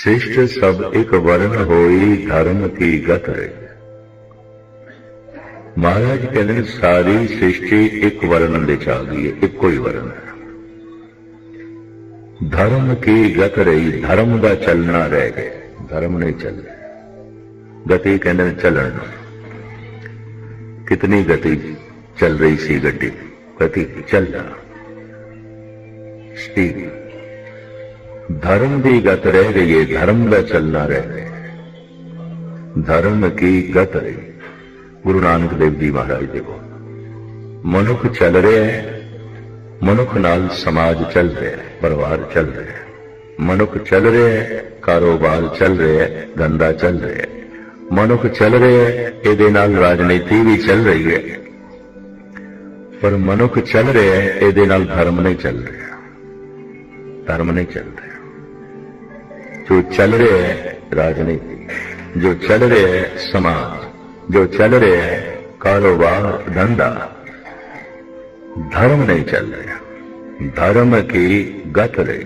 श्रेष्ठ सब एक वर्ण होई धर्म की गत रे ਮਹਾਰਾਜ ਕਹਿੰਦੇ ਨੇ ਸਾਰੀ ਸ੍ਰਿਸ਼ਟੀ ਇੱਕ ਵਰਨ ਦੇ ਚ ਆ ਗਈ ਹੈ ਇੱਕੋ ਹੀ ਵਰਨ ਹੈ ਧਰਮ ਕੀ ਗਤ ਰਹੀ ਧਰਮ ਦਾ ਚੱਲਣਾ ਰਹਿ ਗਿਆ ਧਰਮ ਨਹੀਂ ਚੱਲ ਰਿਹਾ ਗਤੀ ਕਹਿੰਦੇ ਨੇ ਚੱਲਣ ਨੂੰ ਕਿਤਨੀ ਗਤੀ ਚੱਲ ਰਹੀ ਸੀ ਗੱਡੀ ਗਤੀ ਚੱਲਣਾ ਸਟੀਕ ਧਰਮ ਦੀ ਗਤ ਰਹਿ ਗਈ ਧਰਮ ਦਾ ਚੱਲਣਾ ਰਹਿ ਗਿਆ ਧਰਮ ਕੀ ਗਤ ਰਹੀ ਗੁਰੂ ਨਾਨਕ ਦੇਵ ਜੀ ਮਹਾਰਾਜ ਦੇ ਕੋਲ ਮਨੁੱਖ ਚੱਲ ਰਿਹਾ ਹੈ ਮਨੁੱਖ ਨਾਲ ਸਮਾਜ ਚੱਲ ਰਿਹਾ ਹੈ ਪਰਿਵਾਰ ਚੱਲ ਰਿਹਾ ਹੈ ਮਨੁੱਖ ਚੱਲ ਰਿਹਾ ਹੈ ਕਾਰੋਬਾਰ ਚੱਲ ਰਿਹਾ ਹੈ ਧੰਦਾ ਚੱਲ ਰਿਹਾ ਹੈ ਮਨੁੱਖ ਚੱਲ ਰਿਹਾ ਹੈ ਇਹਦੇ ਨਾਲ ਰਾਜਨੀਤੀ ਵੀ ਚੱਲ ਰਹੀ ਹੈ ਪਰ ਮਨੁੱਖ ਚੱਲ ਰਿਹਾ ਹੈ ਇਹਦੇ ਨਾਲ ਧਰਮ ਨਹੀਂ ਚੱਲ ਰਿਹਾ ਧਰਮ ਨਹੀਂ ਚੱਲ ਰਿਹਾ ਜੋ ਚੱਲ ਰਿਹਾ ਹੈ ਰਾਜਨੀਤੀ ਜੋ ਚੱਲ ਰਿਹਾ ਹੈ ਸਮਾਜ ਜੋ ਚੱਲ ਰਿਹਾ ਹੈ ਕਾਰੋਬਾਰ ਧੰਦਾ ਧਰਮ ਨਹੀਂ ਚੱਲ ਰਿਹਾ ਧਰਮ ਕੀ ਗਤ ਰਹੀ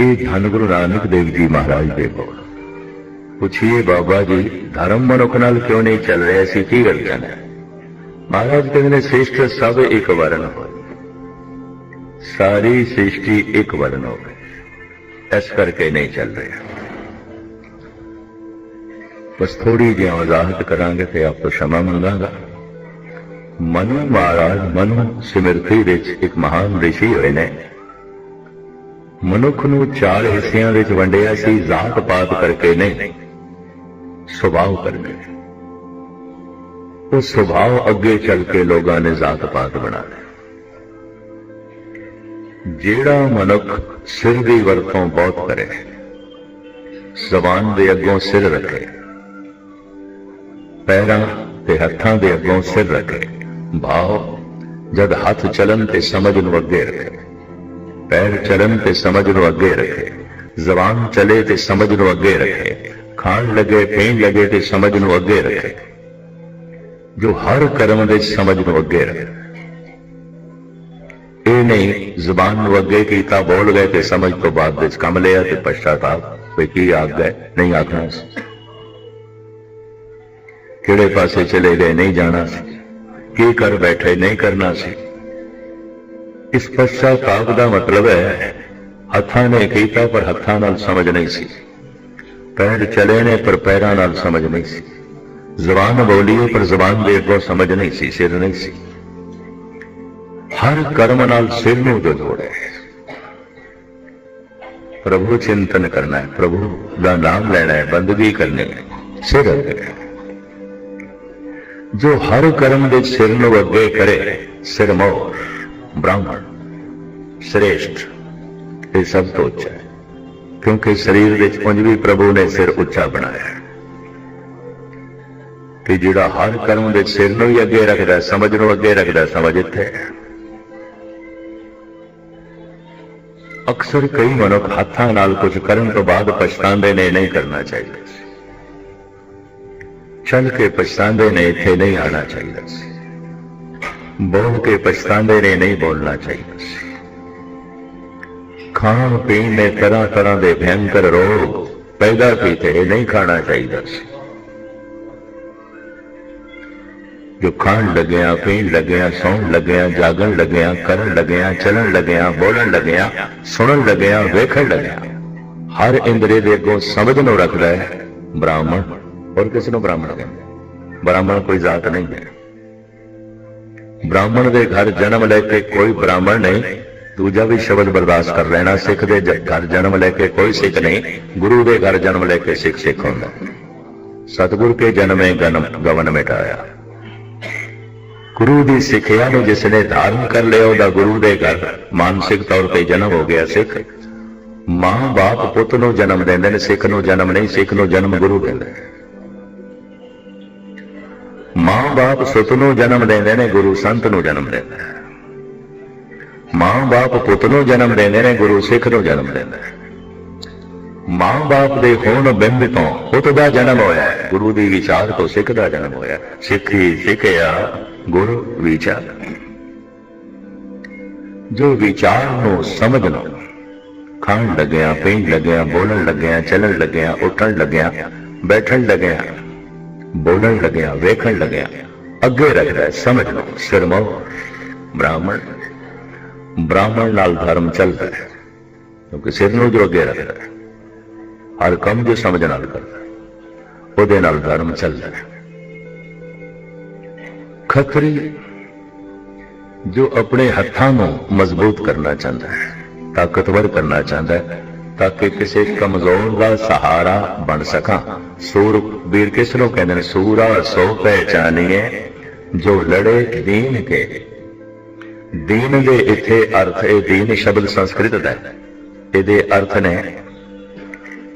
ਇਹ ਧੰਨ ਗੁਰੂ ਨਾਨਕ ਦੇਵ ਜੀ ਮਹਾਰਾਜ ਦੇ ਬੋਲ ਪੁੱਛੀਏ ਬਾਬਾ ਜੀ ਧਰਮ ਮਨੁੱਖ ਨਾਲ ਕਿਉਂ ਨਹੀਂ ਚੱਲ ਰਿਹਾ ਸੀ ਕੀ ਗੱਲ ਕਰਨਾ ਮਹਾਰਾਜ ਕਹਿੰਦੇ ਨੇ ਸ੍ਰੇਸ਼ਟ ਸਭ ਇੱਕ ਵਰਨ ਹੋਏ ਸਾਰੀ ਸ੍ਰਿਸ਼ਟੀ ਇੱਕ ਵਰਨ ਹੋ ਗਈ ਇਸ ਕਰਕੇ ਨਹੀਂ ਚੱਲ ਰਿਹਾ। ਬਸ ਥੋੜੀ ਜਿਹੀ ਵਜ਼ਾਹਤ ਕਰਾਂਗੇ ਤੇ ਆਪ ਤੋਂ ਸ਼ਮਾ ਮੰਗਾਂਗਾ। ਮਨੁ ਮਹਾਰਾਜ, ਮਨੁ ਸਿਮਰਤੀ ਵਿੱਚ ਇੱਕ ਮਹਾਨ ਰਿਸ਼ੀ ਹੋਏ ਨੇ। ਮਨੁੱਖ ਨੂੰ ਚਾਰ ਹਿੱਸਿਆਂ ਵਿੱਚ ਵੰਡਿਆ ਸੀ, ਜ਼ਾਤ ਪਾਤ ਕਰਕੇ ਨਹੀਂ, ਸੁਭਾਅ ਕਰਕੇ। ਉਹ ਸੁਭਾਅ ਅੱਗੇ ਚੱਲ ਕੇ ਲੋਕਾਂ ਨੇ ਜ਼ਾਤ ਪਾਤ ਬਣਾ ਲਿਆ। ਜਿਹੜਾ ਮਨੁੱਖ ਸਿਰ ਦੀ ਵਰਤੋਂ ਬਹੁਤ ਕਰੇ, ਜ਼ਬਾਨ ਦੇ ਅੱਗੋਂ ਸਿਰ ਰੱਖੇ, ਪੈਰਾਂ ਤੇ ਹੱਥਾਂ ਦੇ ਅੱਗੋਂ ਸਿਰ ਰੱਖੇ, ਭਾਵ ਜਦ ਹੱਥ ਚੱਲਣ ਤੇ ਸਮਝ ਨੂੰ ਅੱਗੇ ਰੱਖੇ, ਪੈਰ ਚੱਲਣ ਤੇ ਸਮਝ ਨੂੰ ਅੱਗੇ ਰੱਖੇ, ਜ਼ਬਾਨ ਚਲੇ ਤੇ ਸਮਝ ਨੂੰ ਅੱਗੇ ਰੱਖੇ, ਖਾਣ ਲੱਗੇ, ਪੀਣ ਲੱਗੇ ਤੇ ਸਮਝ ਨੂੰ ਅੱਗੇ ਰੱਖੇ, ਜੋ ਹਰ ਕਰਮ ਦੇ ਸਮਝ ਨੂੰ ਅੱਗੇ ਰੱਖੇ। ਇਹ ਨਹੀਂ, ਜ਼ਬਾਨ ਨੂੰ ਅੱਗੇ ਕੀਤਾ, ਬੋਲ ਗਏ ਤੇ ਸਮਝ ਤੋਂ ਬਾਅਦ ਵਿੱਚ ਕੰਮ ਲਿਆ ਤੇ ਪਛਤਾਵਾ ਵੀ ਕੀ ਆਖ ਗਏ? ਨਹੀਂ ਆਖਣਾ ਕਿਹੜੇ ਪਾਸੇ ਚਲੇ ਗਏ? ਨਹੀਂ ਜਾਣਾ ਸੀ। ਕੀ ਕਰ ਬੈਠੇ? ਨਹੀਂ ਕਰਨਾ ਸੀ। ਇਸ ਪਛਤਾਵਾ ਦਾ ਮਤਲਬ ਹੈ, ਹੱਥਾਂ ਨੇ ਕੀਤਾ ਪਰ ਹੱਥਾਂ ਨਾਲ ਸਮਝ ਨਹੀਂ ਸੀ। ਪੈਰ ਚਲੇ ਨੇ ਪਰ ਪੈਰਾਂ ਨਾਲ ਸਮਝ ਨਹੀਂ ਸੀ। ਜ਼ਬਾਨ ਬੋਲੀਏ ਪਰ ਜ਼ਬਾਨ ਦੇ ਅੱਗੋਂ ਸਮਝ ਨਹੀਂ ਸੀ, ਸਿਰ ਨਹੀਂ ਸੀ। ਹਰ ਕਰਮ ਨਾਲ ਸਿਰ ਨੂੰ ਜੋੜ। ਹੈ ਪ੍ਰਭੂ ਚਿੰਤਨ ਕਰਨਾ ਹੈ, ਪ੍ਰਭੂ ਦਾ ਨਾਮ ਲੈਣਾ ਹੈ, ਬੰਦਗੀ ਕਰਨੀ ਹੈ, ਸਿਰ ਅੱਗੇ। ਜੋ ਹਰ ਕਰਮ ਦੇ ਸਿਰ ਨੂੰ ਅੱਗੇ ਕਰੇ, ਸਿਰ ਸਿਰਮੌਰ ਬ੍ਰਾਹਮਣ, ਸ੍ਰੇਸ਼ਟ, ਇਹ ਸਭ ਤੋਂ ਉੱਚਾ ਹੈ। ਕਿਉਂਕਿ ਸਰੀਰ ਵਿੱਚ ਉਂਝ ਵੀ ਪ੍ਰਭੂ ਨੇ ਸਿਰ ਉੱਚਾ ਬਣਾਇਆ ਹੈ। ਕਿ ਜਿਹੜਾ ਹਰ ਕਰਮ ਦੇ ਸਿਰ ਨੂੰ ਹੀ ਅੱਗੇ ਰੱਖਦਾ ਸਮਝ ਨੂੰ ਅੱਗੇ ਰੱਖਦਾ ਸਮਝ ਇੱਥੇ ਹੈ। ਅਕਸਰ ਕਈ ਮਨੁੱਖ ਹੱਥਾਂ ਨਾਲ ਕੁਝ ਕਰਨ ਤੋਂ ਬਾਅਦ ਪਛਤਾਉਂਦੇ ਨੇ, ਨਹੀਂ ਕਰਨਾ ਚਾਹੀਦਾ ਚੱਲ ਕੇ ਪਛਤਾਉਂਦੇ ਨੇ, ਇੱਥੇ ਨਹੀਂ ਆਣਾ ਚਾਹੀਦਾ ਸੀ। ਬੋਲ ਕੇ ਪਛਤਾਉਂਦੇ ਨੇ, ਨਹੀਂ ਬੋਲਣਾ ਚਾਹੀਦਾ ਸੀ। ਖਾਣ ਪੀਣ ਨੇ ਤਰ੍ਹਾਂ ਤਰ੍ਹਾਂ ਦੇ ਭਿਆਨਕ ਰੋਗ ਪੈਦਾ ਕੀਤੇ ਨਹੀਂ ਖਾਣਾ ਚਾਹੀਦਾ ਸੀ। ਜੋ ਖਾਣ ਲੱਗਿਆ, ਪੀਣ ਲੱਗਿਆ, ਸੌਣ ਲੱਗਿਆ, ਜਾਗਣ ਲੱਗਿਆ, ਕਰਨ ਲੱਗਿਆ, ਚੱਲਣ ਲੱਗਿਆ, ਬੋਲਣ ਲੱਗਿਆ, ਸੁਣਨ ਲੱਗਿਆ, ਵੇਖਣ ਲੱਗਿਆ। ਹਰ ਇੰਦਰੀ ਦੇ ਅੱਗੋਂ ਸਮਝ ਨੂੰ ਰੱਖਦਾ ਹੈ ਬ੍ਰਾਹਮਣ ਔਰ ਕਿਸ ਨੂੰ ਬ੍ਰਾਹਮਣ ਕਹਿੰਦੇ ਬ੍ਰਾਹਮਣ ਕੋਈ ਜ਼ਾਤ ਨਹੀਂ ਹੈ। ਬ੍ਰਾਹਮਣ ਦੇ ਘਰ ਜਨਮ ਲੈ ਕੇ ਕੋਈ ਬ੍ਰਾਹਮਣ ਨਹੀਂ, ਦੂਜਾ ਵੀ ਸ਼ਬਦ ਬਰਦਾਸ਼ਤ ਕਰ ਲੈਣਾ ਸਿੱਖ ਦੇ ਘਰ ਜਨਮ ਲੈ ਕੇ ਕੋਈ ਸਿੱਖ ਨਹੀਂ, ਗੁਰੂ ਦੇ ਘਰ ਜਨਮ ਲੈ ਕੇ ਸਿੱਖ ਸਿੱਖ ਹੁੰਦਾ। ਸਤਿਗੁਰ ਕੇ ਜਨਮੇ ਗਨਮ ਗਵਨ ਮਿਟਾਇਆ ਗੁਰੂ ਦੀ ਸਿੱਖਿਆ ਨੂੰ ਜਿਸ ਨੇ ਧਾਰਨ ਕਰ ਲਿਆ, ਉਹਦਾ ਗੁਰੂ ਦੇ ਘਰ ਮਾਨਸਿਕ ਤੌਰ ਤੇ ਜਨਮ ਹੋ ਗਿਆ ਸਿੱਖ। ਮਾਂ ਬਾਪ ਪੁੱਤ ਨੂੰ ਜਨਮ ਦਿੰਦੇ ਨੇ, ਸਿੱਖ ਨੂੰ ਜਨਮ ਨਹੀਂ, ਸਿੱਖ ਨੂੰ ਜਨਮ ਗੁਰੂ ਦਿੰਦਾ ਮਾਂ ਬਾਪ ਸੁੱਤ ਨੂੰ ਜਨਮ ਦਿੰਦੇ ਨੇ, ਗੁਰੂ ਸੰਤ ਨੂੰ ਜਨਮ ਦਿੰਦਾ ਮਾਂ ਬਾਪ ਪੁੱਤ ਨੂੰ ਜਨਮ ਦਿੰਦੇ ਨੇ, ਗੁਰੂ ਸਿੱਖ ਨੂੰ ਜਨਮ ਦਿੰਦਾ ਮਾਂ ਬਾਪ ਦੇ ਹੋਣ ਬਿੰਬ ਤੋਂ ਪੁੱਤ ਦਾ ਜਨਮ ਹੋਇਆ। ਗੁਰੂ ਦੀ ਵਿਚਾਰ ਤੋਂ ਸਿੱਖ ਦਾ ਜਨਮ ਹੋਇਆ। ਹੈ। ਸਿੱਖੀ ਸਿੱਖਿਆ ਗੁਰੂ ਵਿਚਾਰ। ਜੋ ਵਿਚਾਰ ਨੂੰ ਸਮਝਣਾ ਖਾਣ ਲੱਗਿਆ, ਪੀਣ ਲੱਗਿਆ, ਬੋਲਣ ਲੱਗਿਆ, ਚੱਲਣ ਲੱਗਿਆ, ਉੱਠਣ ਲੱਗਿਆ, ਬੈਠਣ ਲੱਗਿਆ, ਬੋਲਣ ਲੱਗਿਆ, ਵੇਖਣ ਲੱਗਿਆ। ਅੱਗੇ ਰੱਖਦਾ, ਸਮਝ ਲਓ। ਸਿਰਮੌਰ ਬ੍ਰਾਹਮਣ। ਬ੍ਰਾਹਮਣ ਨਾਲ ਧਰਮ ਚੱਲਦਾ ਹੈ। ਕਿਉਂਕਿ ਸਿਰ ਨੂੰ ਜੋ ਅੱਗੇ ਰੱਖਦਾ ਹੈ। ਹਰ ਕੰਮ ਜੋ ਸਮਝ ਨਾਲ ਕਰਦਾ ਉਹਦੇ ਨਾਲ ਧਰਮ ਚੱਲਦਾ ਹੈ। ਖੱਤਰੀ ਜੋ ਆਪਣੇ ਹੱਥਾਂ ਨੂੰ ਮਜ਼ਬੂਤ ਕਰਨਾ ਚਾਹੁੰਦਾ ਹੈ, ਤਾਕਤਵਰ ਕਰਨਾ ਚਾਹੁੰਦਾ ਹੈ, ਤਾਂ ਕਿ ਕਿਸੇ ਕਮਜ਼ੋਰ ਦਾ ਸਹਾਰਾ ਬਣ ਸਕਾਂ। ਸੂਰ ਵੀਰ ਕਿਸ ਨੂੰ ਕਹਿੰਦੇ ਨੇ? ਸੂਰਾ ਸੋ ਪਹਿਚਾਨੀਏ, ਜੋ ਲੜੇ ਦੀਨ ਕੇ। ਦੀਨ ਦੇ ਇੱਥੇ ਅਰਥ ਇਹ ਦੀਨ ਸ਼ਬਦ ਸੰਸਕ੍ਰਿਤ ਦਾ ਹੈ। ਇਹਦੇ ਅਰਥ ਨੇ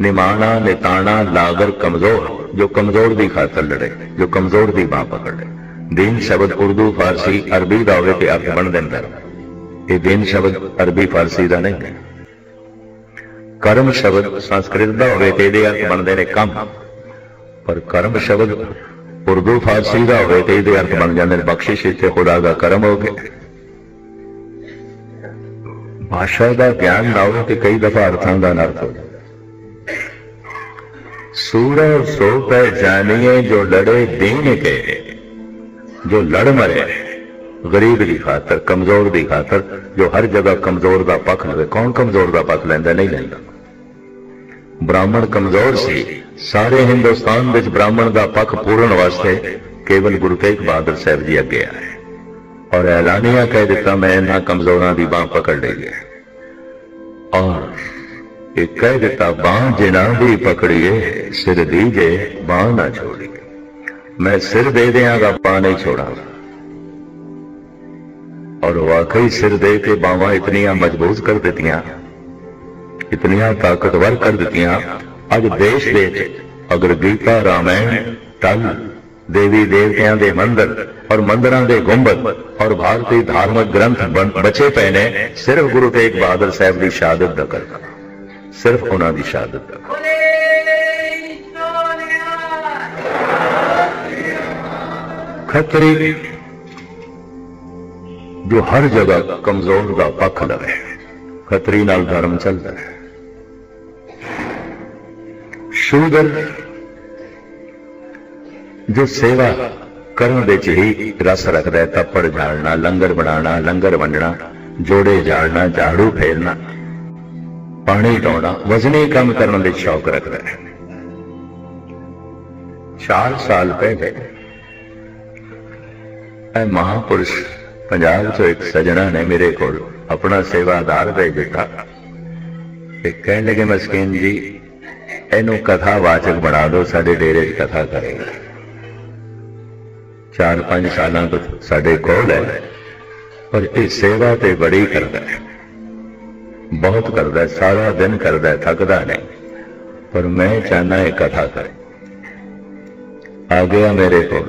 ਨਿਮਾਣਾ, ਨਿਤਾਣਾ, ਲਾਗਰ ਕਮਜ਼ੋਰ, ਜੋ ਕਮਜ਼ੋਰ ਦੀ ਖਾਤਰ ਲੜੇ, ਜੋ ਕਮਜ਼ੋਰ ਦੀ ਬਾਹ ਪਕੜੇ। ਦੀਨ ਸ਼ਬਦ ਉਰਦੂ, ਫਾਰਸੀ, ਅਰਬੀ ਦਾ ਹੋਵੇ ਤੇ ਅਰਥ ਬਣ ਦਿੰਦਾ ਇਹ ਦੀਨ ਸ਼ਬਦ ਅਰਬੀ, ਫਾਰਸੀ ਦਾ ਨਹੀਂ ਹੈ। ਕਰਮ ਸ਼ਬਦ ਸੰਸਕ੍ਰਿਤ ਦਾ ਹੋਵੇ ਤੇ ਇਹਦੇ ਅਰਥ ਬਣਦੇ ਨੇ ਕੰਮ। ਪਰ ਕਰਮ ਸ਼ਬਦ ਉਰਦੂ, ਫਾਰਸੀ ਦਾ ਹੋਵੇ ਤੇ ਇਹਦੇ ਅਰਥ ਬਣ ਜਾਂਦੇ ਨੇ ਬਖਸ਼ਿਸ਼। ਇੱਥੇ ਖੁਦਾ ਦਾ ਕਰਮ ਹੋ ਗਿਆ। ਭਾਸ਼ਾ ਦਾ ਗਿਆਨ ਨਾ ਹੋਵੇ ਤੇ ਕਈ ਦਫਾ ਅਰਥਾਂ ਦਾ ਅਨਰਥ ਹੋ ਜਾਂਦਾ ਸੂਰ ਸੋ ਪੈ ਜਾਣੀਏ ਜੋ ਲੜੇ ਦੀਨ ਕੇ, ਜੋ ਲੜ ਗਰੀਬ ਦੀ ਖਾਤਰ, ਕਮਜ਼ੋਰ ਦੀ ਖਾਤਰ, ਜੋ ਹਰ ਜਗ੍ਹਾ ਕਮਜ਼ੋਰ ਦਾ ਪੱਖ ਲਵੇ, ਕੌਣ ਕਮਜ਼ੋਰ ਦਾ ਪੱਖ ਲੈਂਦਾ, ਨਹੀਂ ਲੈਂਦਾ। ਬ੍ਰਾਹਮਣ ਕਮਜ਼ੋਰ ਸੀ। ਸਾਰੇ ਹਿੰਦੁਸਤਾਨ ਵਿੱਚ ਬ੍ਰਾਹਮਣ ਦਾ ਪੱਖ ਪੂਰਨ ਵਾਸਤੇ ਕੇਵਲ ਗੁਰੂ ਤੇਗ ਬਹਾਦਰ ਸਾਹਿਬ ਜੀ ਅੱਗੇ ਆਏ। ਔਰ ਐਲਾਨੀਆ ਕਹਿ ਦਿੱਤਾ, ਮੈਂ ਇਹਨਾਂ ਕਮਜ਼ੋਰਾਂ ਦੀ ਬਾਹ ਪਕੜ ਲਈ ਹੈ। ਔਰ ਇਹ ਕਹਿ ਦਿੱਤਾ, ਬਾਹ ਜਿਨਾ ਦੀ ਪਕੜੀਏ, ਸਿਰ ਦੀਜੇ ਬਾਹ ਨਾ ਛੋੜੀਏ ਮੈਂ ਸਿਰ ਦੇ ਦਿਆਂਗਾ, ਬਾਹ ਨਹੀਂ ਛੋੜਾਂਗਾ। ਔਰ ਵਾਕਈ ਸਿਰ ਦੇ ਕੇ ਬਾਹਾਂ ਇਤਨੀਆਂ ਮਜ਼ਬੂਤ ਕਰ ਦਿੱਤੀਆਂ, ਇਤਨੀਆਂ ਤਾਕਤਵਰ ਕਰ ਦਿੱਤੀਆਂ, ਅੱਜ ਦੇਸ਼ ਵਿੱਚ ਅਗਰ ਗੀਤਾ ਰਾਮਾਇਣ ਟਲ ਦੇਵੀ ਦੇਵਤਿਆਂ ਦੇ ਮੰਦਰ ਔਰ ਮੰਦਰਾਂ ਦੇ ਗੁੰਬਦ ਔਰ ਭਾਰਤੀ ਧਾਰਮਿਕ ਗ੍ਰੰਥ ਬਣ- ਬਚੇ ਪਏ ਨੇ, ਸਿਰਫ ਗੁਰੂ ਤੇਗ ਬਹਾਦਰ ਸਾਹਿਬ ਦੀ ਸ਼ਹਾਦਤ ਦਾ ਕਰਕੇ ਸਿਰਫ ਉਹਨਾਂ ਦੀ ਸ਼ਹਾਦਤ ਦਾ ਕਰਕੇ। ਜੋ ਹਰ ਜਗ੍ਹਾ ਕਮਜ਼ੋਰ ਦਾ ਪੱਖ ਲਵੇ, ਖਤਰੀ ਨਾਲ ਧਰਮ ਚੱਲਦਾ ਹੈ ਸ਼ੂਦਰ ਜੋ ਸੇਵਾ ਕਰਨ ਵਿੱਚ ਹੀ ਰਸ ਰੱਖਦਾ ਤੱਪੜ ਝਾੜਨਾ, ਲੰਗਰ ਬਣਾਉਣਾ, ਲੰਗਰ ਵੰਡਣਾ, ਜੋੜੇ ਝਾੜਨਾ, ਝਾੜੂ ਫੇਰਨਾ ਪਾਣੀ ਢੋਣਾ ਵਜ਼ਨੀ ਕੰਮ ਕਰਨ ਦੇ ਸ਼ੌਕ ਰੱਖਦਾ ਹੈ। 4 ਸਾਲ ਪਹਿਲੇ ਇਹ ਮਹਾਪੁਰਸ਼ ਪੰਜਾਬ ਤੋਂ ਇੱਕ ਸਜਣਾ ਨੇ ਮੇਰੇ ਕੋਲ ਆਪਣਾ ਸੇਵਾਦਾਰ ਭੇਜ ਦਿੱਤਾ ਤੇ ਕਹਿਣ ਲੱਗੇ, ਮਸਕੀਨ ਜੀ, ਇਹਨੂੰ ਕਥਾ ਵਾਚਕ ਬਣਾ ਦਿਓ, ਸਾਡੇ ਡੇਰੇ 'ਚ ਕਥਾ ਕਰੇਗਾ। 4-5 ਸਾਲਾਂ ਤੋਂ ਸਾਡੇ ਕੋਲ ਹੈ ਪਰ ਇਹ ਸੇਵਾ ਤੇ ਬੜੀ ਕਰਦਾ ਹੈ। ਬਹੁਤ ਕਰਦਾ ਸਾਰਾ ਦਿਨ ਕਰਦਾ ਥੱਕਦਾ ਨਹੀਂ। ਪਰ ਮੈਂ ਚਾਹਨਾ ਇਹ ਕਥਾ ਕਰੇ। ਆ ਗਿਆ ਮੇਰੇ ਕੋਲ।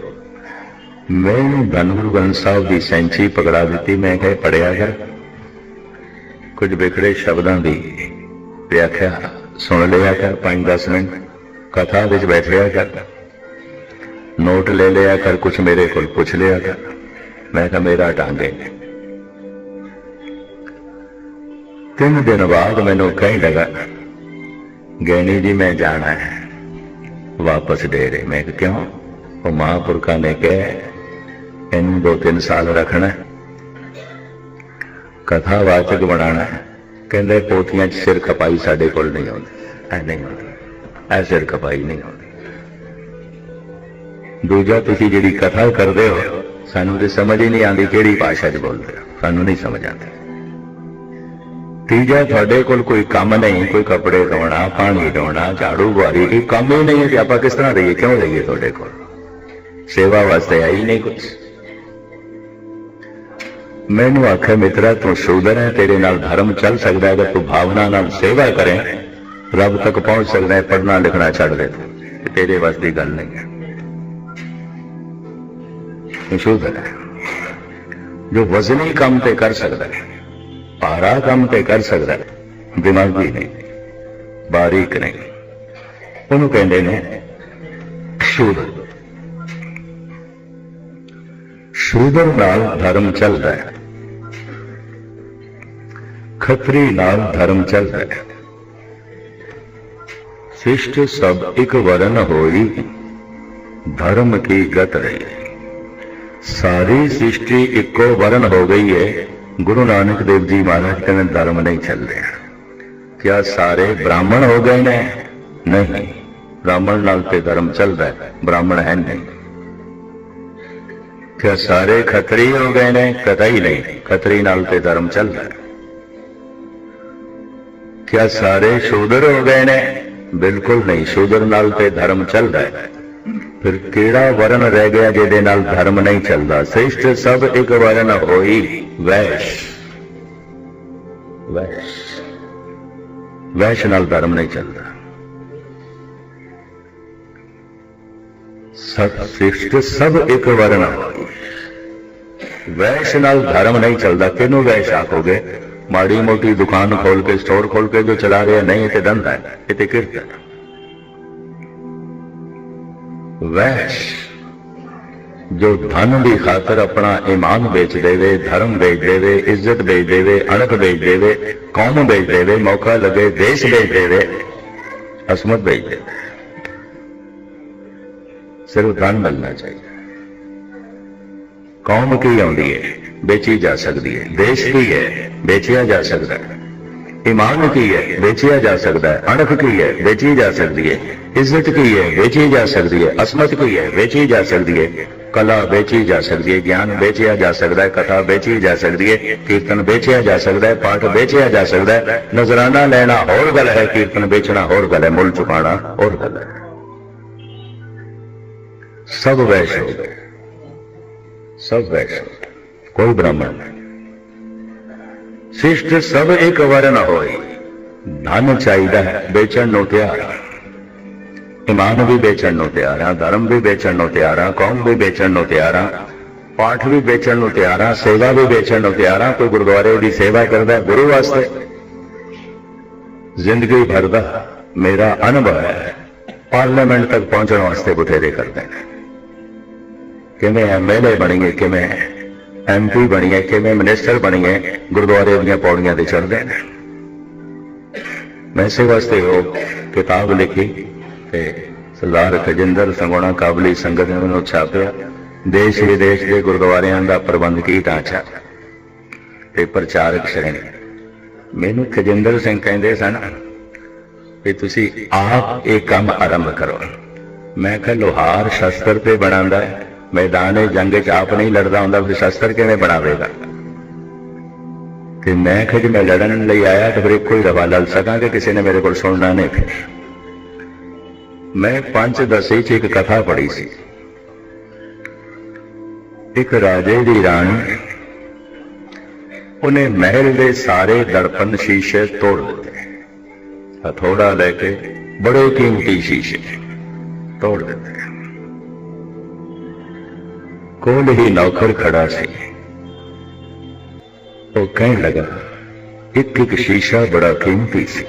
ਮੈਨੂੰ ਧੰਗੁਰੂ ਗ੍ਰੰਥ ਸਾਹਿਬ ਦੀ ਸੈਂਚੀ ਪਕੜਾ ਦਿੱਤੀ, ਮੈਂ ਕਿਹਾ ਪੜਿਆ ਕਰ ਕੁਝ ਵਿਖੜੇ ਸ਼ਬਦਾਂ ਦੀ ਵਿਆਖਿਆ ਸੁਣ ਲਿਆ ਕਰ 5-10 ਮਿੰਟ ਕਥਾ ਵਿੱਚ ਬੈਠਿਆ ਕਰ ਨੋਟ ਲੈ ਲਿਆ ਕਰ ਕੁਝ ਮੇਰੇ ਕੋਲ ਪੁੱਛ ਲਿਆ ਕਰ ਮੈਂ ਕਿਹਾ ਮੇਰਾ ਟਾਂਗੇ ਨੇ ਤਿੰਨ ਦਿਨ ਬਾਅਦ ਮੈਨੂੰ ਕਹਿਣ ਲੱਗਾ ਗੈਣੀ ਜੀ, ਮੈਂ ਜਾਣਾ ਹੈ। ਵਾਪਸ ਡੇਰੇ। ਮੈਂ ਕਿਉਂ? ਉਹ ਮਹਾਂਪੁਰਖਾਂ ਨੇ ਕਿਹਾ, ਇਹਨੂੰ ਦੋ ਤਿੰਨ ਸਾਲ ਰੱਖਣਾ ਹੈ। ਕਥਾ ਵਾਚਕ ਬਣਾਉਣਾ ਕਹਿੰਦੇ, ਪੋਥੀਆਂ 'ਚ ਸਿਰ ਖਪਾਈ ਸਾਡੇ ਕੋਲ ਨਹੀਂ ਆਉਂਦੀ। ਐ ਨਹੀਂ ਆਉਂਦੀ। ਐ ਸਿਰ ਖਪਾਈ ਨਹੀਂ ਆਉਂਦੀ। ਦੂਜਾ, ਤੁਸੀਂ ਜਿਹੜੀ ਕਥਾ ਕਰਦੇ ਹੋ, ਸਾਨੂੰ ਤੇ ਸਮਝ ਹੀ ਨਹੀਂ ਆਉਂਦੀ ਕਿਹੜੀ ਭਾਸ਼ਾ 'ਚ ਬੋਲਦੇ ਹੋ। ਸਾਨੂੰ ਨਹੀਂ ਸਮਝ ਆਉਂਦੀ। ਤੀਜਾ ਤੁਹਾਡੇ ਕੋਲ ਕੋਈ ਕੰਮ ਨਹੀਂ, ਕੋਈ ਕੱਪੜੇ ਧੋਣਾ, ਪਾਣੀ ਧੋਣਾ ਝਾੜੂ ਬਾਰੀ ਇਹ ਕੰਮ ਹੀ ਨਹੀਂ ਹੈ ਕਿ ਆਪਾਂ ਕਿਸ ਤਰ੍ਹਾਂ ਰਹੀਏ, ਕਿਉਂ ਰਹੀਏ ਤੁਹਾਡੇ ਕੋਲ? ਸੇਵਾ ਵਾਸਤੇ ਆਈ ਨਹੀਂ ਕੁਝ ਮੈਨੂੰ ਆਖੇ, ਮਿੱਤਰਾ, ਤੂੰ ਸ਼ੂਦਰ ਹੈ, ਤੇਰੇ ਨਾਲ ਧਰਮ ਚੱਲ ਸਕਦਾ ਹੈ, ਅਗਰ ਤੂੰ ਭਾਵਨਾ ਨਾਲ ਸੇਵਾ ਕਰੇ, ਰੱਬ ਤੱਕ ਪਹੁੰਚ ਸਕਦਾ ਹੈ ਪੜਨਾ ਲਿਖਣਾ ਛੱਡ ਦੇ ਤੇਰੇ ਵੱਸ ਦੀ ਗੱਲ ਨਹੀਂ ਹੈ। ਤੂੰ ਸ਼ੂਦਰ ਹੈ। ਜੋ ਵਜ਼ਨੀ ਕੰਮ ਤੇ ਕਰ ਸਕਦਾ ਹੈ ਭਾਰਾ ਕੰਮ ਤੇ ਕਰ ਸਕਦਾ ਹੈ ਦਿਮਾਗੀ ਨਹੀਂ ਬਾਰੀਕ ਨਹੀਂ ਉਹਨੂੰ ਕਹਿੰਦੇ ਨੇ ਸ਼ੂਦਰ ਸ਼ੂਦਰ ਨਾਲ ਧਰਮ ਚੱਲਦਾ ਹੈ ਖੱਤਰੀ ਨਾਲ ਧਰਮ ਚੱਲਦਾ ਹੈ ਸਿਸ਼ਟ ਸਭ ਇੱਕ ਵਰਨ ਹੋਈ ਧਰਮ ਕੀ ਗਤ ਰਹੀ ਸਾਰੀ ਸ੍ਰਿਸ਼ਟੀ ਗੁਰੂ ਨਾਨਕ ਦੇਵ ਜੀ ਮਹਾਰਾਜ ਕਹਿੰਦੇ ਧਰਮ ਨਹੀਂ ਚੱਲ ਰਿਹਾ। ਕਿਆ ਸਾਰੇ ਬ੍ਰਾਹਮਣ ਹੋ ਗਏ ਨੇ? ਨਹੀਂ। ਬ੍ਰਾਹਮਣ ਨਾਲ ਤੇ ਧਰਮ ਚੱਲਦਾ ਹੈ। ਬ੍ਰਾਹਮਣ ਹੈ ਨਹੀਂ। ਕਿਆ ਸਾਰੇ ਖੱਤਰੀ ਹੋ ਗਏ ਨੇ? ਕਤਈ ਨਹੀਂ। ਖੱਤਰੀ ਨਾਲ ਤੇ ਧਰਮ ਚੱਲਦਾ ਹੈ। ਕਿਆ ਸਾਰੇ ਸ਼ੂਦਰ ਹੋ ਗਏ ਨੇ? ਬਿਲਕੁਲ ਨਹੀਂ। ਸ਼ੂਦਰ ਨਾਲ ਤੇ ਧਰਮ ਚੱਲਦਾ ਹੈ। ਫਿਰ ਕਿਹੜਾ ਵਰਨ ਰਹਿ ਗਿਆ ਜਿਹਦੇ ਨਾਲ ਧਰਮ ਨਹੀਂ ਚੱਲਦਾ? ਸ੍ਰਿਸ਼ਟ ਸਭ ਇੱਕ ਵਰਨ ਹੋਈ, ਵੈਸ਼। ਵੈਸ਼। ਵੈਸ਼ ਨਾਲ ਧਰਮ ਨਹੀਂ ਚੱਲਦਾ। ਸਭ ਸ੍ਰਿਸ਼ਟ ਸਭ ਇੱਕ ਵਰਨ ਹੋਈ। ਵੈਸ਼ ਨਾਲ ਧਰਮ ਨਹੀਂ ਚੱਲਦਾ। ਕਿਹਨੂੰ ਵੈਸ਼ ਆਖੋਗੇ? ਮਾੜੀ ਮੋਟੀ ਦੁਕਾਨ ਖੋਲ ਕੇ ਸਟੋਰ ਖੋਲ ਕੇ ਜੋ ਚਲਾ ਰਿਹਾ, ਨਹੀਂ, ਇਹ ਤੇ ਦੰਦ ਹੈ, ਇਹ ਤੇ ਕਿਰਤ ਹੈ। ਵੈਸ਼। ਜੋ ਧਨ ਦੀ ਖਾਤਰ ਆਪਣਾ ਇਮਾਨ ਵੇਚ ਦੇਵੇ, ਧਰਮ ਵੇਚ ਦੇਵੇ, ਇੱਜ਼ਤ ਵੇਚ ਦੇਵੇ, ਅਣਖ ਵੇਚ ਦੇਵੇ, ਕੌਮ ਵੇਚ ਦੇਵੇ, ਮੌਕਾ ਲੱਗੇ ਦੇਸ਼ ਵੇਚ ਦੇਵੇ ਅਸਮਤ ਵੇਚ ਦੇਵੇ। ਸਿਰਫ ਧਨ ਮਿਲਣਾ ਚਾਹੀਦਾ। ਕੌਮ ਕੀ ਆਉਂਦੀ ਹੈ? ਵੇਚੀ ਜਾ ਸਕਦੀ ਹੈ। ਦੇਸ਼ ਕੀ ਹੈ? ਵੇਚਿਆ ਜਾ ਸਕਦਾ ਹੈ। ਈਮਾਨ ਕੀ ਹੈ? ਵੇਚਿਆ ਜਾ ਸਕਦਾ ਹੈ। ਅਣਖ ਕੀ ਹੈ? ਵੇਚੀ ਜਾ ਸਕਦੀ ਹੈ। ਇੱਜ਼ਤ ਕੀ ਹੈ? ਵੇਚੀ ਜਾ ਸਕਦੀ ਹੈ। ਅਸਮਤ ਕੀ ਹੈ? ਵੇਚੀ ਜਾ ਸਕਦੀ ਹੈ। ਕਲਾ ਵੇਚੀ ਜਾ ਸਕਦੀ ਹੈ। ਗਿਆਨ ਵੇਚਿਆ ਜਾ ਸਕਦਾ ਹੈ। ਕਥਾ ਵੇਚੀ ਜਾ ਸਕਦੀ ਹੈ। ਕੀਰਤਨ ਵੇਚਿਆ ਜਾ ਸਕਦਾ ਹੈ। ਪਾਠ ਵੇਚਿਆ ਜਾ ਸਕਦਾ ਹੈ। ਨਜ਼ਰਾਨਾ ਲੈਣਾ ਹੋਰ ਗੱਲ ਹੈ। ਕੀਰਤਨ ਵੇਚਣਾ ਹੋਰ ਗੱਲ ਹੈ। ਮੁੱਲ ਚੁਕਾਣਾ ਹੋਰ ਗੱਲ ਹੈ। ਸਭ ਵੈਸ਼। ਸਭ ਵੈਸ਼। ਕੋਈ ਬ੍ਰਾਹਮਣ ਨਹੀਂ। ਸਿਸ਼ਟ ਸਭ ਇੱਕ ਵਰਨ ਹੋਈ ਧਨ ਚਾਹੀਦਾ ਹੈ, ਵੇਚਣ ਨੂੰ ਤਿਆਰ। ਇਮਾਨ ਵੀ ਵੇਚਣ ਨੂੰ ਤਿਆਰ ਆ, ਧਰਮ ਵੀ ਵੇਚਣ ਨੂੰ ਤਿਆਰ ਹਾਂ ਕੌਮ ਵੀ ਵੇਚਣ ਨੂੰ ਤਿਆਰ ਹਾਂ ਪਾਠ ਵੀ ਵੇਚਣ ਨੂੰ ਤਿਆਰ ਹਾਂ ਸੇਵਾ ਵੀ ਵੇਚਣ ਨੂੰ ਤਿਆਰ ਹਾਂ ਕੋਈ ਗੁਰਦੁਆਰੇ ਦੀ ਸੇਵਾ ਕਰਦਾ ਗੁਰੂ ਵਾਸਤੇ। ਜ਼ਿੰਦਗੀ ਭਰ ਦਾ ਮੇਰਾ ਅਨੁਭਵ ਹੈ, ਪਾਰਲੀਮੈਂਟ ਤੱਕ ਪਹੁੰਚਣ ਵਾਸਤੇ ਬਥੇਰੇ ਕਰਦੇ ਨੇ। ਕਿਵੇਂ ਐਮਐਲਏ ਬਣੀਏ ਕਿਵੇਂ ਐਮਪੀ ਬਣੀਏ ਕਿਵੇਂ ਮਿਨਿਸਟਰ ਬਣੀਏ ਗੁਰਦੁਆਰੇ ਦੀਆਂ ਪੌੜੀਆਂ ਤੇ ਚੜ੍ਹਦੇ ਨੇ ਮੈਂ ਇਸੇ ਵਾਸਤੇ ਉਹ ਕਿਤਾਬ ਲਿਖੀ ਤੇ ਸਰਦਾਰ ਖਜਿੰਦਰ ਸੰਗੋਣਾ ਕਾਬਲੀ ਸੰਗਤ ਨੇ ਮੈਨੂੰ ਛਾਪਿਆ। ਦੇਸ਼ ਵਿਦੇਸ਼ ਦੇ ਗੁਰਦੁਆਰਿਆਂ ਦਾ ਪ੍ਰਬੰਧ ਕੀ ਢਾਂਚਾ? ਤੇ ਪ੍ਰਚਾਰਕ ਸ਼੍ਰੇਣੀ। ਮੈਨੂੰ ਖਜਿੰਦਰ ਸਿੰਘ ਕਹਿੰਦੇ ਸਨ ਵੀ ਤੁਸੀਂ ਆਪ ਇਹ ਕੰਮ ਆਰੰਭ ਕਰੋ। ਮੈਂ ਕਿਹਾ, ਲੋਹਾਰ ਸ਼ਸਤਰ ਤੇ ਬਣਾਉਂਦਾ ਹੈ। ਮੈਦਾਨ ਜੰਗ 'ਚ ਆਪ ਨਹੀਂ ਲੜਦਾ ਹੁੰਦਾ ਫਿਰ ਸ਼ਸਤਰ ਕਿਵੇਂ ਬਣਾਵੇਗਾ ਤੇ ਮੈਂ ਕਿਹਾ ਮੈਂ ਲੜਨ ਲਈ ਆਇਆ ਤਾਂ ਫਿਰ ਇੱਕੋ ਹੀ ਰਵਾ ਲੜ ਕਿ ਕਿਸੇ ਨੇ ਮੇਰੇ ਕੋਲ ਸੁਣਨਾ ਨਹੀਂ ਫਿਰ ਮੈਂ ਪੰਜ ਦਸੇ 'ਚ ਇੱਕ ਕਥਾ ਪੜ੍ਹੀ ਸੀ ਇੱਕ ਰਾਜੇ ਦੀ ਰਾਣੀ ਉਹਨੇ ਮਹਿਲ ਦੇ ਸਾਰੇ ਦਰਪਣ ਸ਼ੀਸ਼ੇ ਤੋੜ ਦਿੱਤੇ ਹਥੌੜਾ ਲੈ ਕੇ ਬੜੇ ਕੀਮਤੀ ਸ਼ੀਸ਼ੇ ਤੋੜ ਦਿੱਤੇ ਕੋਲ ਹੀ ਨੌਕਰ ਖੜਾ ਸੀ। ਉਹ ਕਹਿਣ ਲੱਗਾ, ਇੱਕ ਇੱਕ ਸ਼ੀਸ਼ਾ ਬੜਾ ਕੀਮਤੀ ਸੀ।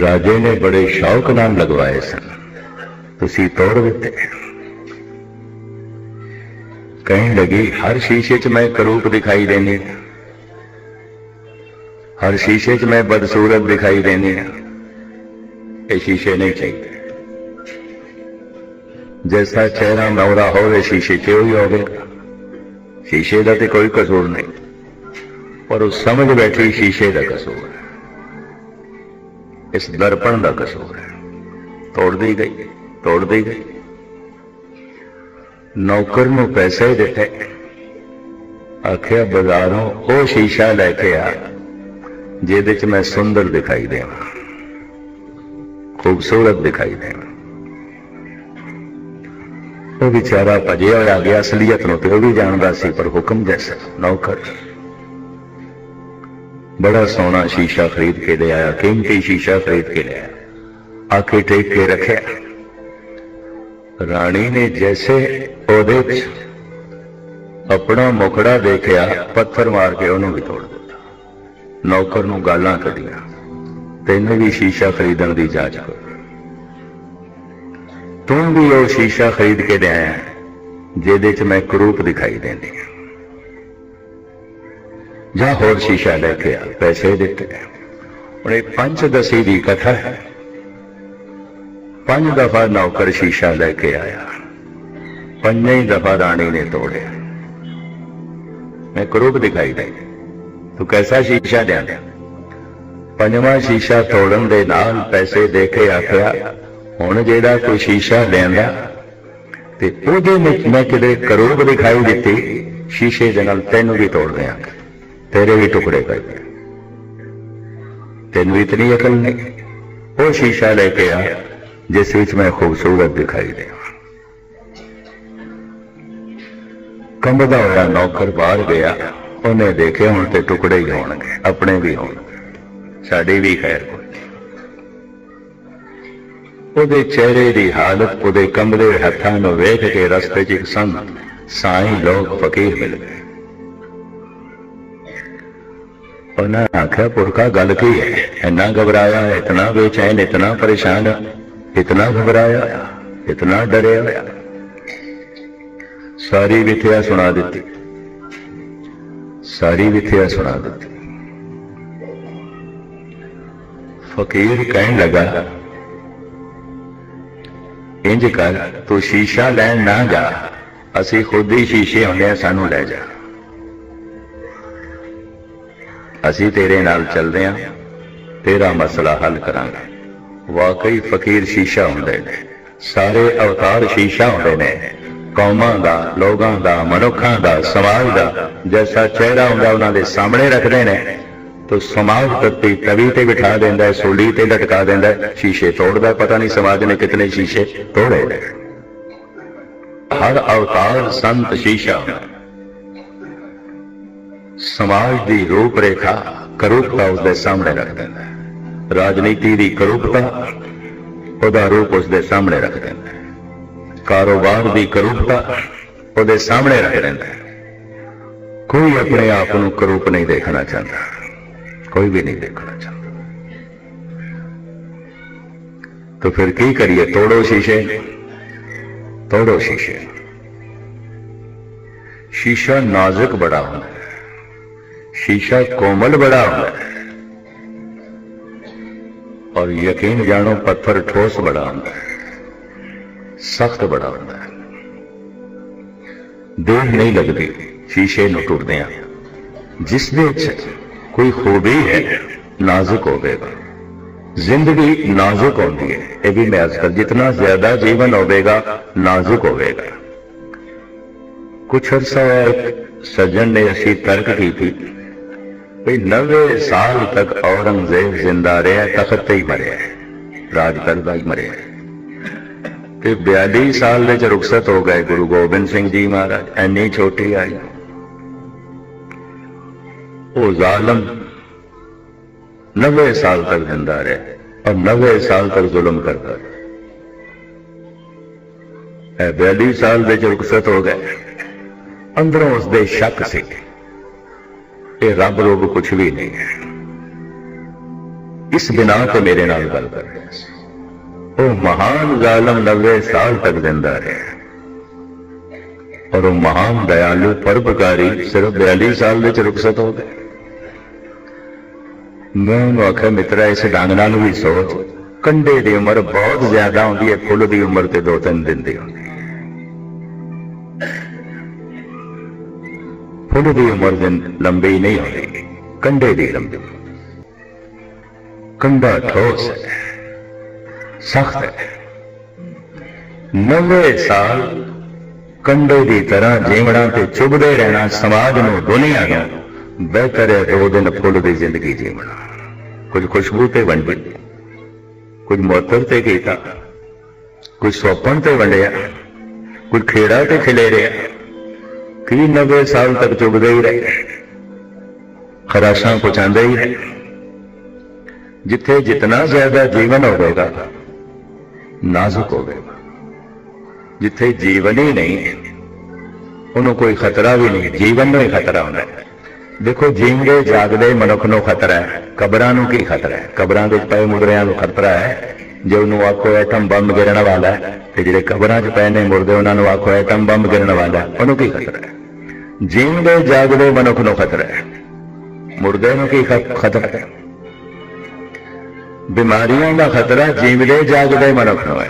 ਰਾਜੇ ਨੇ ਬੜੇ ਸ਼ੌਕ ਨਾਲ ਲਗਵਾਏ ਸਨ। ਤੁਸੀਂ ਤੋੜ ਦਿੱਤੇ। ਕਹਿਣ ਲੱਗੀ, ਹਰ ਸ਼ੀਸ਼ੇ 'ਚ ਮੈਂ ਕਰੂਪ ਦਿਖਾਈ ਦੇਣੀ ਹਾਂ। ਹਰ ਸ਼ੀਸ਼ੇ 'ਚ ਮੈਂ ਬਦਸੂਰਤ ਦਿਖਾਈ ਦੇਣੀ ਹਾਂ। ਇਹ ਸ਼ੀਸ਼ੇ ਨਹੀਂ ਚਾਹੀਦੇ। ਜੈਸਾ ਚਿਹਰਾ ਮੌਰਾ ਹੋਵੇ, ਸ਼ੀਸ਼ੇ 'ਚ ਹੀ ਹੋਵੇ? ਸ਼ੀਸ਼ੇ ਦਾ ਤੇ ਕੋਈ ਕਸੂਰ ਨਹੀਂ। ਪਰ ਉਹ ਸਮਝ ਬੈਠੀ ਸ਼ੀਸ਼ੇ ਦਾ ਕਸੂਰ ਹੈ। ਇਸ ਦਰਪਣ ਦਾ ਕਸੂਰ ਹੈ। ਤੋੜਦੀ ਗਈ ਤੋੜਦੀ ਗਈ। ਨੌਕਰ ਨੂੰ ਪੈਸੇ ਦਿੱਤੇ। ਆਖਿਆ, ਬਾਜ਼ਾਰੋਂ ਉਹ ਸ਼ੀਸ਼ਾ ਲੈ ਕੇ ਆ, ਜਿਹਦੇ 'ਚ ਮੈਂ ਸੁੰਦਰ ਦਿਖਾਈ ਦੇਵਾਂ। ਖੂਬਸੂਰਤ ਦਿਖਾਈ ਦੇਵਾਂ। ਉਹ ਵਿਚਾਰਾ ਭਜਿਆ ਹੋਇਆ ਗਿਆ ਅਸਲੀਅਤ ਨੂੰ ਤੇ ਉਹ ਵੀ ਜਾਣਦਾ ਸੀ, ਪਰ ਹੁਕਮ ਜੈਸਾ, ਨੌਕਰ। ਬੜਾ ਸੋਹਣਾ ਸ਼ੀਸ਼ਾ ਖਰੀਦ ਕੇ ਲਿਆਇਆ ਕੀਮਤੀ ਸ਼ੀਸ਼ਾ ਖਰੀਦ ਕੇ ਲਿਆਇਆ। ਆਕੇ ਟੇਕ ਕੇ ਰੱਖਿਆ? ਰਾਣੀ ਨੇ ਜੈਸੇ ਉਹਦੇ ਵਿੱਚ ਆਪਣਾ ਮੁਖੜਾ ਦੇਖਿਆ, ਪੱਥਰ ਮਾਰ ਕੇ ਉਹਨੂੰ ਵੀ ਤੋੜ ਦਿੱਤਾ। ਨੌਕਰ ਨੂੰ ਗਾਲਾਂ ਕੱਢੀਆਂ। ਤੈਨੂੰ ਵੀ ਸ਼ੀਸ਼ਾ ਖਰੀਦਣ ਦੀ ਜਾਂਚ ਕਰੋ। ਤੂੰ ਵੀ ਉਹ ਸ਼ੀਸ਼ਾ ਖਰੀਦ ਕੇ ਲਿਆਇਆ ਜਿਹਦੇ 'ਚ ਮੈਂ ਕਰੂਪ ਦਿਖਾਈ ਦਿੰਦੀ ਹਾਂ। ਜਾਂ ਹੋਰ ਸ਼ੀਸ਼ਾ ਲੈ ਕੇ ਆ, ਪੈਸੇ ਦਿੱਤੇ। ਹੁਣ ਇਹ ਪੰਜ ਦਸੀ ਦੀ ਕਥਾ ਹੈ। ਪੰਜ ਦਫਾ ਨੌਕਰ ਸ਼ੀਸ਼ਾ ਲੈ ਕੇ ਆਇਆ। ਪੰਜੇ ਹੀ ਦਫਾ ਰਾਣੀ ਨੇ ਤੋੜਿਆ। ਮੈਂ ਕਰੂਪ ਦਿਖਾਈ ਦੇ ਤੂੰ ਕੈਸਾ ਸ਼ੀਸ਼ਾ ਲਿਆਂਦਾ? ਪੰਜਵਾਂ ਸ਼ੀਸ਼ਾ ਤੋੜਨ ਦੇ ਨਾਲ ਪੈਸੇ ਦੇ ਕੇ ਆਖਿਆ ਹੁਣ ਜਿਹੜਾ ਕੋਈ ਸ਼ੀਸ਼ਾ ਲੈਂਦਾ ਤੇ ਉਹਦੇ ਵਿੱਚ ਮੈਂ ਕਿਤੇ ਕਰੋੜ ਦਿਖਾਈ ਦਿੱਤੀ, ਸ਼ੀਸ਼ੇ ਦੇ ਨਾਲ ਤੈਨੂੰ ਵੀ ਤੋੜ ਦਿਆਂ, ਤੇਰੇ ਵੀ ਟੁਕੜੇ ਕਰ ਦਿਆਂਗਾ ਤੈਨੂੰ ਇਤਨੀ ਅਕਲ ਨਹੀਂ। ਉਹ ਸ਼ੀਸ਼ਾ ਲੈ ਕੇ ਆ, ਜਿਸ ਵਿੱਚ ਮੈਂ ਖੂਬਸੂਰਤ ਦਿਖਾਈ ਦਿਆਂ। ਕੰਬਦਾ ਹੋਇਆ ਨੌਕਰ ਬਾਹਰ ਗਿਆ, ਉਹਨੇ ਦੇਖਿਆ ਹੁਣ ਤੇ ਟੁਕੜੇ ਹੀ ਹੋਣਗੇ, ਆਪਣੇ ਵੀ ਹੋਣਗੇ। ਸਾਡੇ ਵੀ ਖੈਰ ਉਹਦੇ ਚਿਹਰੇ ਦੀ ਹਾਲਤ, ਉਹਦੇ ਕੰਬਲੇ ਹੱਥਾਂ ਨੂੰ ਵੇਖ ਕੇ ਰਸਤੇ 'ਚ ਇੱਕ ਸੰਤ ਸਾਈਂ ਲੋਕ ਫਕੀਰ ਮਿਲ ਗਏ। ਉਹਨਾਂ ਆਖਿਆ, ਪੁਰਖਾ, ਗੱਲ ਕੀ ਹੈ? ਇੰਨਾ ਘਬਰਾਇਆ, ਇਤਨਾ ਬੇਚੈਨ, ਇਤਨਾ ਪਰੇਸ਼ਾਨ, ਇਤਨਾ ਘਬਰਾਇਆ, ਇਤਨਾ ਡਰਿਆ। ਹੋਇਆ ਸਾਰੀ ਵਿਥਿਆ ਸੁਣਾ ਦਿੱਤੀ। ਸਾਰੀ ਵਿਥਿਆ ਸੁਣਾ ਦਿੱਤੀ। ਫਕੀਰ ਕਹਿਣ ਲੱਗਾ ਇੰਜ ਕਰ, ਤੂੰ ਸ਼ੀਸ਼ਾ ਲੈਣ ਨਾ ਜਾ। ਅਸੀਂ ਖੁਦ ਹੀ ਸ਼ੀਸ਼ੇ ਹੁੰਦੇ ਆ, ਸਾਨੂੰ ਲੈ ਜਾ। ਅਸੀਂ ਤੇਰੇ ਨਾਲ ਚੱਲਦੇ ਆ, ਤੇਰਾ ਮਸਲਾ ਹੱਲ ਕਰਾਂਗੇ। ਵਾਕਈ ਫਕੀਰ ਸ਼ੀਸ਼ਾ ਹੁੰਦੇ ਨੇ। ਸਾਰੇ ਅਵਤਾਰ ਸ਼ੀਸ਼ਾ ਹੁੰਦੇ ਨੇ। ਕੌਮਾਂ ਦਾ, ਲੋਕਾਂ ਦਾ, ਮਨੁੱਖਾਂ ਦਾ, ਸਮਾਜ ਦਾ, ਜੈਸਾ ਚਿਹਰਾ ਹੁੰਦਾ, ਉਹਨਾਂ ਦੇ ਸਾਹਮਣੇ ਰੱਖਦੇ ਨੇ। ਤੋ ਸਮਾਜ ਪ੍ਰਤੀ ਤਵੀ ਤੇ ਬਿਠਾ ਦਿੰਦਾ ਹੈ ਸੂਲੀ ਤੇ ਲਟਕਾ ਦਿੰਦਾ ਹੈ, ਸ਼ੀਸ਼ੇ ਤੋੜਦਾ ਪਤਾ ਨਹੀਂ ਸਮਾਜ ਨੇ ਕਿਤਨੇ ਸ਼ੀਸ਼ੇ ਤੋੜੇ ਨੇ। ਹਰ ਅਵਤਾਰ ਸੰਤ ਸ਼ੀਸ਼ਾ। ਸਮਾਜ ਦੀ ਰੂਪ ਰੇਖਾ ਕਰੂਪਤਾ ਉਸ ਦੇ ਸਾਹਮਣੇ ਰੱਖ ਦਿੰਦਾ ਹੈ। ਰਾਜਨੀਤੀ ਦੀ ਕਰੂਪਤਾ ਉਹਦਾ ਰੂਪ ਉਸ ਦੇ ਸਾਹਮਣੇ ਰੱਖ ਦਿੰਦਾ ਹੈ। ਕਾਰੋਬਾਰ ਦੀ ਕਰੂਪਤਾ ਉਹਦੇ ਸਾਹਮਣੇ ਰੱਖ ਦਿੰਦਾ ਹੈ। ਕੋਈ ਆਪਣੇ ਆਪ ਨੂੰ ਕਰੂਪ ਨਹੀਂ ਦੇਖਣਾ ਚਾਹੁੰਦਾ। ਕੋਈ ਵੀ ਨਹੀਂ ਦੇਖਣਾ ਚਾਹੁੰਦਾ तो फिर की करिए तोड़ो शीशे तोड़ो शीशे शीशा नाजुक बड़ा होता है शीशा कोमल बड़ा होता है और यकीन जानो पत्थर ठोस बड़ा होता है सख्त बड़ा होता है ਦੇਰ ਨਹੀਂ ਲੱਗਦੀ ਸ਼ੀਸ਼ੇ ਨੂੰ ਟੁੱਟਦਿਆਂ ਜਿਸ ਵਿੱਚ ਕੋਈ ਖੂਬੀ ਹੈ ਨਾਜ਼ੁਕ ਹੋਵੇਗਾ ਜ਼ਿੰਦਗੀ ਨਾਜ਼ੁਕ ਹੁੰਦੀ ਹੈ ਇਹ ਵੀ ਮੈਂ ਅਸਲ ਜਿਤਨਾ ਜ਼ਿਆਦਾ ਜੀਵਨ ਹੋਵੇਗਾ ਨਾਜ਼ੁਕ ਹੋਵੇਗਾ ਕੁਛ ਅਰਸਾ ਇੱਕ ਸੱਜਣ ਨੇ ਅਸੀਂ ਤਰਕ ਕੀਤੀ ਵੀ 90 ਸਾਲ ਤੱਕ ਔਰੰਗਜ਼ੇਬ ਜ਼ਿੰਦਾ ਰਿਹਾ ਤਖਤ ਤੇ ਹੀ ਮਰਿਆ ਹੈ। ਰਾਜ ਕਰਦਾ ਹੀ ਮਰਿਆ ਹੈ। ਤੇ 42 ਸਾਲ ਦੇ ਚ ਰੁਖਸਤ ਹੋ ਗਏ ਗੁਰੂ ਗੋਬਿੰਦ ਸਿੰਘ ਜੀ ਮਹਾਰਾਜ ਐਨੀ ਛੋਟੀ ਆਈ ਉਹ ਜ਼ਾਲਮ 90 ਸਾਲ ਤੱਕ ਜ਼ਿੰਦਾ ਰਿਹਾ ਔਰ 90 ਸਾਲ ਤੱਕ ਜ਼ੁਲਮ ਕਰਦਾ ਰਿਹਾ। ਇਹ 42 ਸਾਲ ਦੇ ਰੁਖਸਤ ਹੋ ਗਏ। ਅੰਦਰੋਂ ਉਸ ਦੇ ਸ਼ੱਕ ਸੀ। ਇਹ ਰੱਬ ਰੋਬ ਕੁਝ ਵੀ ਨਹੀਂ ਹੈ। ਇਸ ਬਿਨਾ ਤੇ ਮੇਰੇ ਨਾਲ ਗੱਲ ਕਰ ਰਿਹਾ ਸੀ। ਉਹ ਮਹਾਨ ਜ਼ਾਲਮ 90 ਸਾਲ ਤੱਕ ਜ਼ਿੰਦਾ ਰਿਹਾ। ਔਰ ਉਹ ਮਹਾਨ ਦਇਆਲੂ ਪਰਪਕਾਰੀ ਸਿਰਫ 42 ਸਾਲ ਵਿੱਚ ਰੁਖਸਤ ਹੋ ਗਏ। ਮੈਂ ਉਹਨੂੰ ਆਖਿਆ ਮਿੱਤਰਾ, ਇਸ ਢੰਗ ਨਾਲ ਵੀ ਸੋਚ। ਕੰਡੇ ਦੀ ਉਮਰ ਬਹੁਤ ਜ਼ਿਆਦਾ ਹੁੰਦੀ ਹੈ, ਫੁੱਲ ਦੀ ਉਮਰ ਤੇ ਦੋ ਤਿੰਨ ਦਿਨ ਦੀ ਹੁੰਦੀ ਹੈ। ਫੁੱਲ ਦੀ ਉਮਰ ਦਿਨ ਲੰਬੀ ਨਹੀਂ ਹੁੰਦੀ ਕੰਡੇ ਦੀ ਲੰਬੀ। ਕੰਡਾ ਠੋਸ ਹੈ, ਸਖਤ ਹੈ। 90 ਸਾਲ ਕੰਡੇ ਦੀ ਤਰ੍ਹਾਂ ਜੀਵਣਾ ਤੇ ਚੁਭਦੇ ਰਹਿਣਾ ਸਮਾਜ ਨੂੰ ਦੁਨੀਆ ਨੂੰ ਬਿਹਤਰ ਹੈ ਦੋ ਦਿਨ ਫੁੱਲ ਦੀ ਜ਼ਿੰਦਗੀ ਜੀਵਣਾ ਕੁਝ ਖੁਸ਼ਬੂ ਤੇ ਵੰਡੀ ਕੁਝ ਮੋਤਰ ਤੇ ਕੀਤਾ ਕੁਝ ਸੋਪਣ ਤੇ ਵੰਡਿਆ ਕੁਝ ਖੇੜਾ ਤੇ ਖਿਲੇ ਰਿਹਾ ਕੀ 90 ਸਾਲ ਤੱਕ ਚੁਭਦੇ ਹੀ ਰਹੇ ਖਰਾਸ਼ਾਂ ਪਹੁੰਚਾਉਂਦੇ ਹੀ ਰਹੇ ਜਿੱਥੇ ਜਿਤਨਾ ਜ਼ਿਆਦਾ ਜੀਵਨ ਹੋਵੇਗਾ ਨਾਜ਼ੁਕ ਹੋਵੇਗਾ ਜਿੱਥੇ ਜੀਵਨ ਹੀ ਨਹੀਂ ਉਹਨੂੰ ਕੋਈ ਖਤਰਾ ਵੀ ਨਹੀਂ ਜੀਵਨ ਨੂੰ ਹੀ ਖਤਰਾ ਹੁੰਦਾ ਹੈ ਦੇਖੋ ਜੀਵਦੇ ਜਾਗਦੇ ਮਨੁੱਖ ਨੂੰ ਖਤਰਾ ਹੈ। ਕਬਰਾਂ ਨੂੰ ਕੀ ਖਤਰਾ ਹੈ? ਕਬਰਾਂ ਦੇ ਪਏ ਮੁਰਦਿਆਂ ਨੂੰ ਖਤਰਾ ਹੈ। ਜੇ ਉਹਨੂੰ ਆਖੋ ਐਟਮ ਬੰਬ ਗਿਰਨ ਵਾਲਾ ਹੈ। ਤੇ ਜਿਹੜੇ ਕਬਰਾਂ 'ਚ ਪਏ ਨੇ ਮੁਰਦੇ, ਉਹਨਾਂ ਨੂੰ ਆਖੋ ਐਟਮ ਬੰਬ ਗਿਰਨ ਵਾਲਾ ਹੈ। ਉਹਨੂੰ ਕੀ ਖਤਰਾ ਹੈ? ਜੀਵਦੇ ਜਾਗਦੇ ਮਨੁੱਖ ਨੂੰ ਖਤਰਾ ਹੈ। ਮੁਰਦੇ ਨੂੰ ਕੀ ਖਤਰਾ ਹੈ? ਬਿਮਾਰੀਆਂ ਦਾ ਖਤਰਾ ਜੀਵਦੇ ਜਾਗਦੇ ਮਨੁੱਖ ਨੂੰ ਹੈ।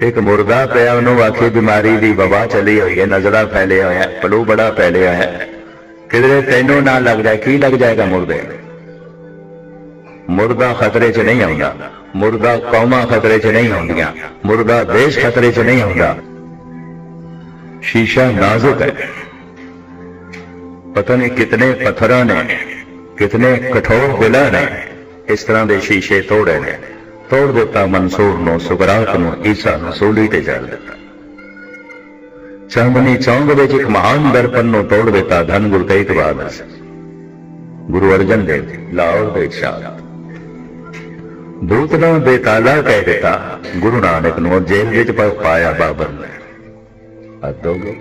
ਇੱਕ ਮੁਰਦਾ ਪਿਆ, ਉਹਨੂੰ ਆਖੀ, ਬਿਮਾਰੀ ਦੀ ਵਬਾ ਚੱਲੀ ਹੋਈ ਹੈ, ਨਜ਼ਰਾ ਫੈਲਿਆ ਹੋਇਆ ਪਲੂ ਬੜਾ ਫੈਲਿਆ ਹੋਇਆ ਹੈ। ਕਿਧਰੇ ਤੈਨੂੰ ਨਾ ਲੱਗ ਜਾਏ ਕੀ ਲੱਗ ਜਾਏਗਾ ਮੁਰਦੇ? ਮੁਰਦਾ ਖਤਰੇ 'ਚ ਨਹੀਂ ਆਉਂਦਾ। ਮੁਰਦਾ ਕੌਮਾਂ ਖਤਰੇ 'ਚ ਨਹੀਂ ਆਉਂਦੀਆਂ। ਮੁਰਦਾ ਦੇਸ਼ ਖਤਰੇ 'ਚ ਨਹੀਂ ਆਉਂਦਾ। ਸ਼ੀਸ਼ਾ ਨਾਜ਼ੁਕ ਹੈ। ਪਤਾ ਨਹੀਂ ਕਿਤਨੇ ਪੱਥਰਾਂ ਨੇ, ਕਿਤਨੇ ਕਠੋਰ ਦਿਲਾਂ ਨੇ, ਇਸ ਤਰ੍ਹਾਂ ਦੇ ਸ਼ੀਸ਼ੇ ਤੋੜੇ ਨੇ। ਤੋੜ ਦਿੱਤਾ ਮਨਸੂਰ ਨੂੰ, ਸੁਗਰਾਤ ਨੂੰ, ਈਸਾ ਨੂੰ, ਸੋਲੀ ਤੇ ਜਲ ਦਿੱਤਾ। ਚਾਂਦਨੀ ਚੌਂਕ ਵਿੱਚ ਇੱਕ ਮਹਾਨ ਦਰਪਣ ਨੂੰ ਤੋੜ ਦਿੱਤਾ ਧੰਨ ਗੁਰੂ ਤੇਗ ਬਹਾਦਰ ਗੁਰੂ ਅਰਜਨ ਦੇਵ ਲਾਹੌਰ ਦੇ ਸ਼ਾਹ। ਦੂਤਨਾ ਬੇਤਾਲਾ ਕਹਿ ਦਿੱਤਾ, ਗੁਰੂ ਨਾਨਕ ਨੂੰ ਜੇਲ੍ਹ ਵਿੱਚ ਪਾਇਆ ਬਾਬਰ ਨੇ ਅਦੋਗੇ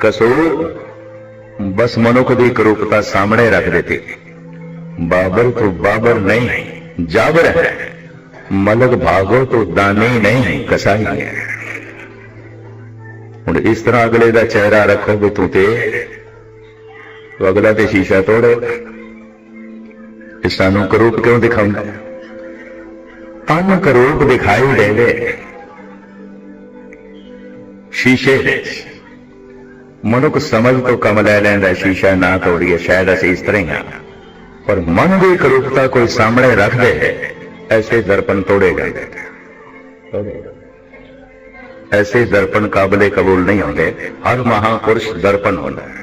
ਕਸੂਰ? ਬਸ ਮਨੁੱਖ ਦੀ ਕਰੂਪਤਾ ਸਾਹਮਣੇ ਰੱਖ ਦਿੱਤੀ। ਬਾਬਰ ਤੋਂ ਬਾਬਰ ਨਹੀਂ, ਜਾਬਰ ਹੈ। ਮਲਕ ਭਾਗੋ ਤੋਂ ਦਾਨੀ ਨਹੀਂ, ਕਸਾਈ ਹੈ। ਹੁਣ ਇਸ ਤਰ੍ਹਾਂ ਅਗਲੇ ਦਾ ਚਿਹਰਾ ਰੱਖੋ ਵੀ ਤੂੰ ਤੇ ਅਗਲਾ ਤੇ ਸ਼ੀਸ਼ਾ ਤੋੜੇ ਇਹ ਸਾਨੂੰ ਕਰੂਪ ਕਿਉਂ ਦਿਖਾਉਂਦਾ? ਤਨ ਕਰੂਪ ਦਿਖਾਈ ਦੇਵੇ। ਸ਼ੀਸ਼ੇ ਵਿੱਚ ਮਨੁੱਖ ਸਮਝ ਤੋਂ ਕੰਮ ਲੈ ਲੈਂਦਾ, ਸ਼ੀਸ਼ਾ ਨਾ ਤੋੜੀਏ, ਸ਼ਾਇਦ ਅਸੀਂ ਇਸ ਤਰ੍ਹਾਂ ਹੀ ਹਾਂ। ਪਰ ਮਨ ਦੀ ਕਰੂਪਤਾ ਕੋਈ ਸਾਹਮਣੇ ਰੱਖਦੇ ਹੈ ਐਸੇ ਦਰਪਣ ਤੋੜੇ ਜਾਂਦੇ। ਐਸੇ ਦਰਪਣ ਕਾਬਲੇ ਕਬੂਲ ਨਹੀਂ ਹੁੰਦੇ ਹਰ ਮਹਾਪੁਰਸ਼ ਦਰਪਣ ਹੁੰਦਾ ਹੈ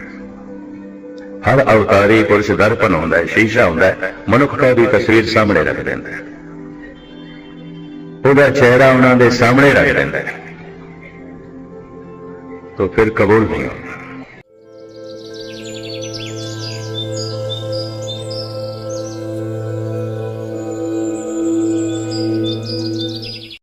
ਹਰ ਅਵਤਾਰੀ ਪੁਰਸ਼ ਦਰਪਣ ਹੁੰਦਾ ਹੈ ਸ਼ੀਸ਼ਾ ਹੁੰਦਾ ਹੈ ਮਨੁੱਖਤਾ ਦੀ ਤਸਵੀਰ ਸਾਹਮਣੇ ਰੱਖ ਦਿੰਦਾ ਹੈ ਉਹਦਾ ਚਿਹਰਾ ਉਹਨਾਂ ਦੇ ਸਾਹਮਣੇ ਰੱਖ ਦਿੰਦਾ ਹੈ तो फिर कबूल नहीं होगा